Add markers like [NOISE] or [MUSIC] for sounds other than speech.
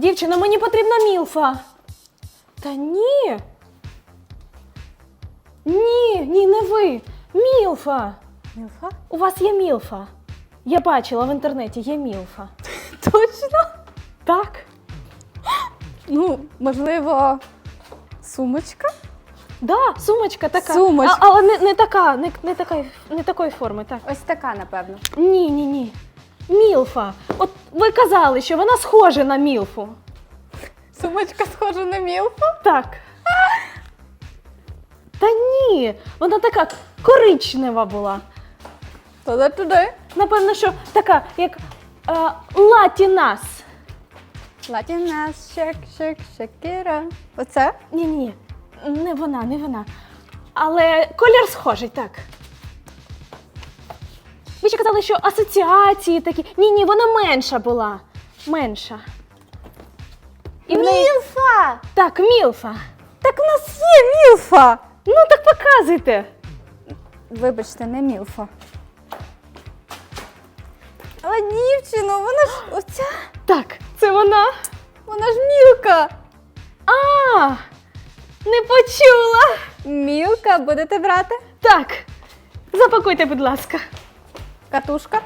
Дівчина, мені потрібна мілфа. Та ні. Ні, ні, не ви. Мілфа. Мілфа? У вас є мілфа. Я бачила в інтернеті, є мілфа. [LAUGHS] Точно? Так. Ну, можливо, сумочка? Да, сумочка така. Сумочка. А, але не, не така, не, не, така, не такої форми, так. Ось така, напевно. Ні, ні, ні. Мілфа. От ви казали, що вона схожа на мілфу. Сумочка схожа на мілфу? Так. Та ні, вона така коричнева була. Туди туди. Напевно, що така, як е, латінас. Латінас, шек, шек, шекіра. Оце? Ні, ні, не вона, не вона. Але колір схожий, так. Ще казали, що асоціації такі. Ні, ні, вона менша була. Менша. І в неї... Мілфа! Так, мілфа. Так у нас є мілфа! Ну так показуйте. Вибачте, не мілфа. Але дівчино, вона ж оця, Так, це вона. вона ж мілка. А, не почула. Мілка, будете брати? Так, запакуйте, будь ласка. Катушка.